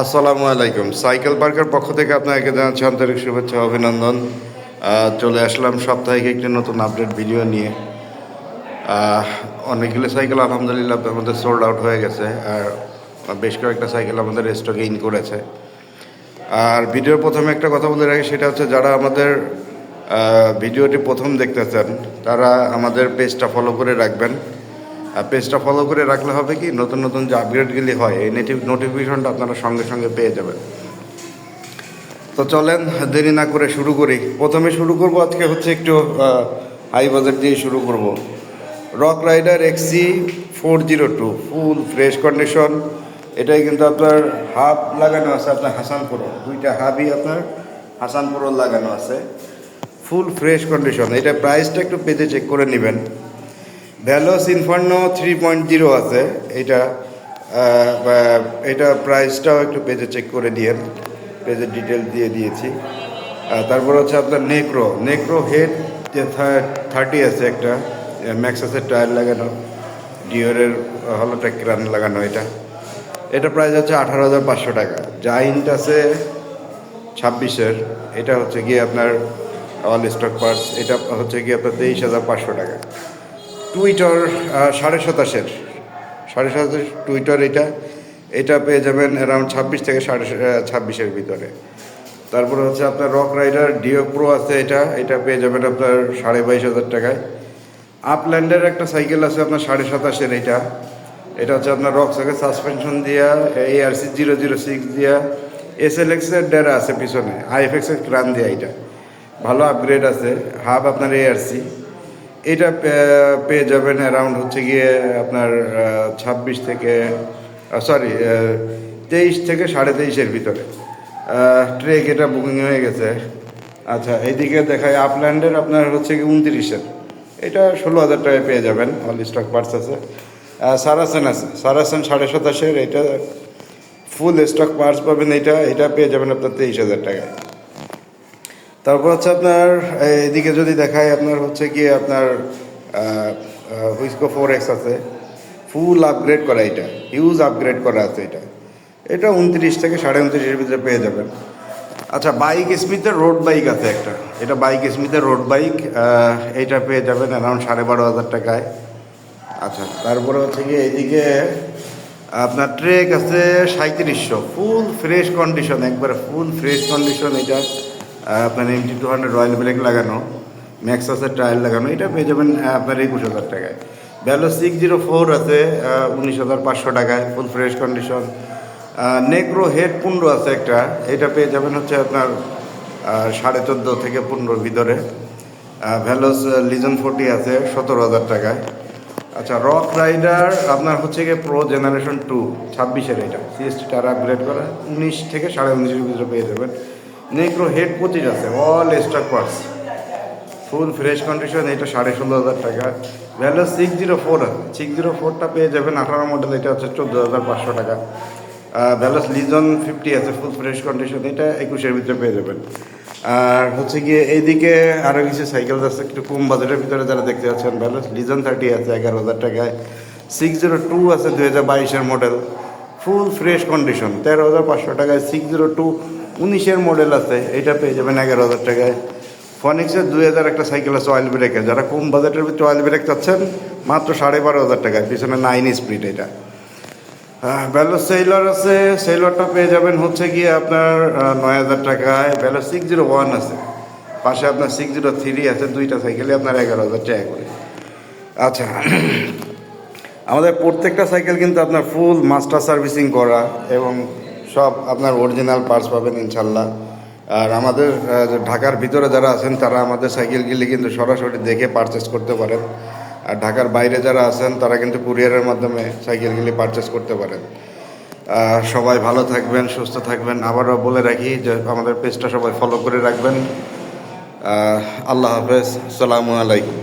আসসালামু আলাইকুম। সাইকেল পার্কের পক্ষ থেকে আপনাকে জানাচ্ছি আন্তরিক শুভেচ্ছা, অভিনন্দন। চলে আসলাম সাপ্তাহিক একটি নতুন আপডেট ভিডিও নিয়ে। অনেকগুলো সাইকেল আলহামদুলিল্লাহ আমাদের সোল্ড আউট হয়ে গেছে, আর বেশ কয়েকটা সাইকেল আমাদের স্টকে ইন করেছে। আর ভিডিওর প্রথমে একটা কথা বলে রাখি, সেটা হচ্ছে যারা আমাদের ভিডিওটি প্রথম দেখতেছেন, তারা আমাদের পেজটা ফলো করে রাখবেন। পেজটা ফলো করে রাখলে হবে কি, নতুন নতুন যে আপগ্রেডগুলি হয়, এই নেটিভ নোটিফিকেশনটা আপনারা সঙ্গে সঙ্গে পেয়ে যাবেন। তো চলেন, দেরি না করে শুরু করি। প্রথমে শুরু করব, আজকে হচ্ছে একটু হাই বাজেট দিয়ে শুরু করব। Rockrider XC four zero two full fresh condition এটাই কিন্তু আপনার হাফ লাগানো আছে, আপনার হাসানপুরো। দুইটা হাবই আপনার হাসানপুরো লাগানো আছে। ফুল ফ্রেশ কন্ডিশন এটা প্রাইসটা একটু পেজে চেক করে নেবেন। Velos Inferno three point zero আছে। এটা এটা প্রাইসটাও একটু পেজে চেক করে দিয়েন পেজের ডিটেল দিয়ে দিয়েছি। তারপর হচ্ছে আপনার নেক্রো নেক্রো হেড যে থার্টি আছে একটা ম্যাক্সাসের টায়ার লাগানো ডিওরের হলোটেক রান লাগানো এটা। এটা প্রাইস হচ্ছে আঠারো হাজার পাঁচশো টাকা। জাইন্ট আছে ছাব্বিশের। এটা হচ্ছে গিয়ে আপনার অল স্টক পার্টস এটা হচ্ছে গিয়ে আপনার তেইশ হাজার পাঁচশো টাকা। টুইটার সাড়ে সাতাশের, সাড়ে সাতাশ টুইটার এটা। এটা পেয়ে যাবেন অ্যারাউন্ড ছাব্বিশ থেকে সাড়ে ছাব্বিশের ভিতরে। তারপরে হচ্ছে আপনার রক রাইডার ডিও প্রো আছে এটা। এটা পেয়ে যাবেন আপনার সাড়ে বাইশ হাজার টাকায়। আপল্যান্ডের একটা সাইকেল আছে আপনার সাড়ে সাতাশের এটা। এটা হচ্ছে আপনার রক সাইকেল সাসপেনশন দিয়া এআরসি জিরো জিরো সিক্স দিয়া। এস এল এক্সের ডেরা আছে পিছনে আইএফএক্সের ক্রান দিয়া এটা। ভালো আপগ্রেড আছে। হাব আপনার এআরসি এটা পেয়ে যাবেন অ্যারাউন্ড হচ্ছে গিয়ে আপনার ছাব্বিশ থেকে সরি তেইশ থেকে সাড়ে তেইশের ভিতরে। ট্রেক এটা বুকিং হয়ে গেছে। আচ্ছা এইদিকে দেখায় আপল্যান্ডের আপনার হচ্ছে কি উনত্রিশের। এটা ষোলো হাজার টাকায় পেয়ে যাবেন অল স্টক পার্টস আছে। সারাসেন আছে। সারাসেন সাড়ে সাতাশের, এটা ফুল স্টক পার্টস পাবেন, এটা এটা পেয়ে যাবেন আপনার তেইশ হাজার টাকায়। তারপর হচ্ছে আপনার এদিকে যদি দেখায় আপনার হচ্ছে কি আপনার হুইস্কো ফোর এক্স আছে। ফুল আপগ্রেড করা এটা। হিউজ আপগ্রেড করা আছে এটা। এটা উনত্রিশ থেকে সাড়ে উনত্রিশের ভিতরে পেয়ে যাবেন। আচ্ছা বাইক স্মিথের রোড বাইক আছে একটা। এটা বাইক স্মিথের রোড বাইক এইটা পেয়ে যাবেন অ্যারাউন্ড সাড়ে বারো হাজার টাকায়। আচ্ছা তারপরে হচ্ছে কি এইদিকে আপনার ট্রেক আছে সাঁত্রিশশো ফুল ফ্রেশ কন্ডিশন একবারে ফুল ফ্রেশ কন্ডিশন এটা। আপনার MT two hundred royal brake লাগানো ম্যাক্সাসের টায়ার লাগানো, এটা পেয়ে যাবেন আপনার একুশ হাজার টাকায়। ভ্যালো সিক্স জিরো ফোর আছে উনিশ হাজার পাঁচশো টাকায় full fresh condition Necro head পনেরো আছে একটা, এটা পেয়ে যাবেন হচ্ছে আপনার সাড়ে চোদ্দ থেকে পনেরোর ভিতরে। ভ্যালোস লিজন ফোর্টি আছে, সতেরো হাজার টাকায়। আচ্ছা রক রাইডার আপনার হচ্ছে গিয়ে প্রো জেনারেশন টু ছাব্বিশের এটা। সিএসটি টার আপগ্রেড করা, উনিশ থেকে সাড়ে উনিশের ভিতরে পেয়ে যাবেন। নেক্রো হেড পঁচিশ আছে all stock parts full fresh condition এটা সাড়ে ষোলো হাজার টাকা। ভ্যালু সিক্স জিরো ফোর আছে। সিক্স জিরো ফোরটা পেয়ে যাবেন আঠারো মডেল এটা হচ্ছে চোদ্দ হাজার পাঁচশো টাকা। ভ্যালাস লিজন ফিফটি আছে ফুল ফ্রেশ কন্ডিশন এটা একুশের ভিতরে পেয়ে যাবেন। আর হচ্ছে গিয়ে এইদিকে আরও কিছু সাইকেল আছে, একটু কম বাজেটের ভিতরে যারা দেখতে পাচ্ছেন ভ্যালাস লিজন থার্টি আছে, এগারো হাজার টাকায়। সিক্স জিরো টু আছে দু হাজার বাইশের মডেল ফুল ফ্রেশ কন্ডিশন তেরো হাজার পাঁচশো টাকায়। সিক্স জিরো টু উনিশের মডেল আছে এটা পেয়ে যাবেন এগারো হাজার টাকায়। ফনিক্সের দুই হাজার একটা সাইকেল আছে অয়েল ব্রেকে যারা কম বাজেটের ভিতরে অয়েল ব্রেক চাচ্ছেন, মাত্র সাড়ে বারো হাজার টাকায়, পিছনে নাইন স্পিড এটা। ভ্যালো সেইলার আছে সেলরটা পেয়ে যাবেন হচ্ছে গিয়ে আপনার নয় হাজার টাকায়। ভ্যালো সিক্স জিরো ওয়ান আছে। পাশে আপনার সিক্স জিরো থ্রি আছে, দুইটা সাইকেলে আপনার এগারো হাজার টাকা করে। আচ্ছা আমাদের প্রত্যেকটা সাইকেল কিন্তু আপনার ফুল মাস্টার সার্ভিসিং করা এবং সব আপনার অরিজিনাল পার্টস পাবেন ইনশাল্লাহ। আর আমাদের ঢাকার ভিতরে যারা আছেন, তারা আমাদের সাইকেলগুলি কিন্তু সরাসরি দেখে পারচেস করতে পারেন। আর ঢাকার বাইরে যারা আছেন, তারা কিন্তু কুরিয়ারের মাধ্যমে সাইকেলগুলি পারচেস করতে পারেন। সবাই ভালো থাকবেন, সুস্থ থাকবেন। আবারও বলে রাখি যে আমাদের পেজটা সবাই ফলো করে রাখবেন। আল্লাহ হাফেজ। সালামু আলাইকুম।